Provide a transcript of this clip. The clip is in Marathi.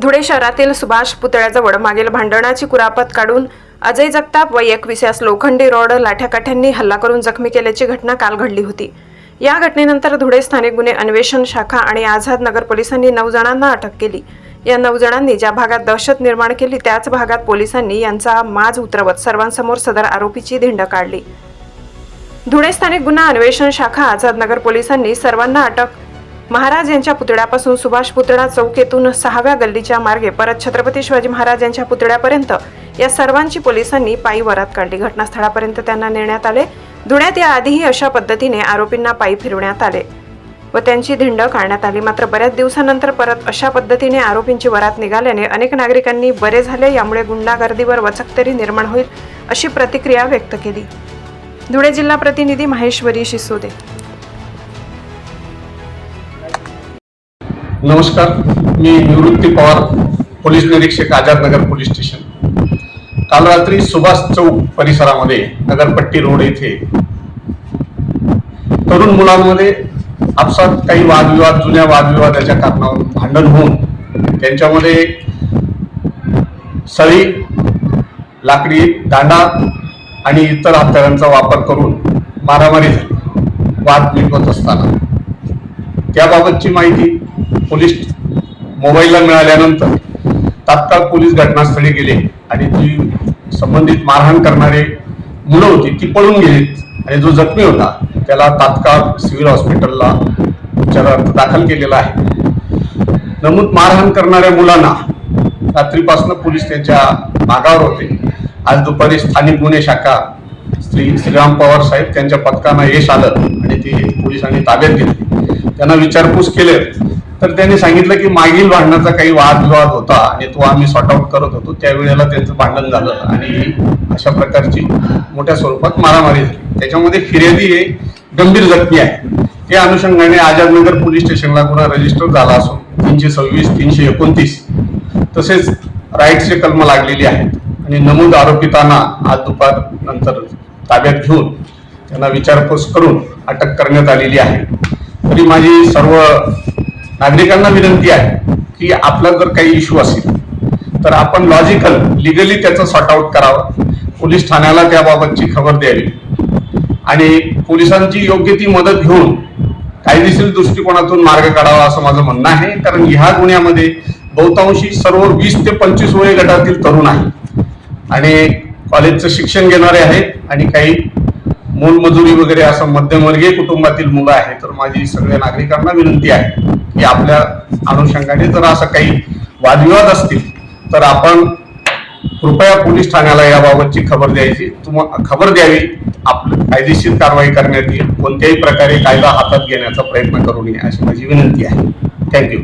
धुळे शहरातील सुभाष पुतळ्याजवळ मागील भांडणाची कुरापत काढून अजय जगताप व एकवीस यास लोखंडी रोड लाठ्याकाठ्यांनी हल्ला करून जखमी केल्याची घटना काल घडली होती. या घटनेनंतर धुळे स्थानिक गुन्हे अन्वेषण शाखा आणि आझाद नगर पोलिसांनी नऊ जणांना अटक केली. या नऊ जणांनी ज्या भागात दहशत निर्माण केली त्याच भागात पोलिसांनी यांचा माज उतरवत सर्वांसमोर सदर आरोपीची धिंड काढली. धुळे स्थानिक गुन्हा अन्वेषण शाखा आझाद नगर पोलिसांनी सर्वांना अटक महाराज यांच्या पुतळ्यापासून सुभाष पुतळा चौक येथून सहाव्या गल्लीच्या मार्गे परत छत्रपती शिवाजी महाराज यांच्या पुतळ्यापर्यंत या सर्वांची पोलिसांनी पायी वरात काढली. घटनास्थळापर्यंत त्यांना नेण्यात आले. धुळ्यात याआधीही अशा पद्धतीने आरोपींना पायी फिरवण्यात आले व त्यांची धिंड काढण्यात आली. मात्र बऱ्याच दिवसानंतर परत अशा पद्धतीने आरोपींची वरात निघाल्याने अनेक नागरिकांनी बरे झाले. यामुळे गुंडागर्दीवर वचकतरी निर्माण होईल अशी प्रतिक्रिया व्यक्त केली. धुळे जिल्हा प्रतिनिधी माहेश्वरी शिसोदे नमस्कार मी निवृत्ती पवार पोलीस निरीक्षक आझादनगर पोलीस स्टेशन. काल रात्री सुभाष चौक परिसरामध्ये नगरपट्टी रोड येथे तरुण मुलांमध्ये आपसात काही वादविवाद जुन्या वादविवादाच्या कारणावर भांडण होऊन त्यांच्यामध्ये सळी लाकडी दांडा आणि इतर हत्यारांचा वापर करून मारामारी झाली वाद मिटवत असताना. त्याबाबतची माहिती पोलीस मोबाईलला मिळाल्यानंतर तात्काळ पोलीस घटनास्थळी गेले आणि जी संबंधित मारहाण करणारे मुलं होती ती पळून गेलीत आणि जो जखमी होता त्याला तात्काळ सिव्हिल हॉस्पिटलला उपचारार्थ दाखल केलेला आहे. नमूद मारहाण करणाऱ्या मुलांना रात्रीपासून पोलीस त्यांच्या मागावर होते. आज दुपारी स्थानिक गुन्हे शाखा श्री श्रीराम पवार साहेब त्यांच्या पथकानं यश आलं आणि ते पोलिसांनी ताब्यात घेतली. त्यांना विचारपूस केले. तर त्यांनी सांगितलं की मागील भांडणाचा काही वादविवाद होता आणि तो आम्ही सॉर्ट आउट करत होतो. त्यावेळेला त्यांचं भांडण झालं आणि अशा प्रकारची मोठ्या स्वरूपात मारामारी झाली. त्याच्यामध्ये फिर्यादी हे गंभीर जखमी आहे. त्या अनुषंगाने आझादनगर पोलीस स्टेशनला गुन्हा रजिस्टर झाला असून तीनशे सव्वीस तीनशे एकोणतीस तसेच राईटचे कलम लागलेली आहेत. आणि नमूद आरोपितांना आज दुपार नंतर ताब्यात घेऊन त्यांना विचारपूस करून अटक करण्यात आलेली आहे. तरी माझी सर्व नागरिकांना विनंती आहे की आपला जर काही इश्यू असेल तर आपण लॉजिकल लिगली त्याचं सॉर्ट आउट करावं. पोलीस ठाण्याला त्याबाबतची खबर द्यावी. आणि पोलिसांची योग्य ती मदत घेऊन कायदेशीर दृष्टिकोनातून मार्ग काढावा असं माझं म्हणणं आहे. कारण ह्या गुन्ह्यामध्ये बहुतांशी सर्व वीस ते पंचवीस वय गटातील तरुण आहे आणि कॉलेजचं शिक्षण घेणारे आहेत आणि काही मोलमजुरी वगैरे असं मध्यमवर्गीय कुटुंबातील मुलं आहेत तर माझी सगळ्या नागरिकांना विनंती आहे की आपल्या अनुषंगाने जर असं काही वादविवाद असतील तर आपण कृपया पोलीस ठाण्याला याबाबतची खबर द्यायची. तुम्हाला खबर द्यावी. आपली कायदेशीर कारवाई करण्यात येईल. कोणत्याही प्रकारे कायदा हातात घेण्याचा प्रयत्न करू नये अशी माझी विनंती आहे. थँक्यू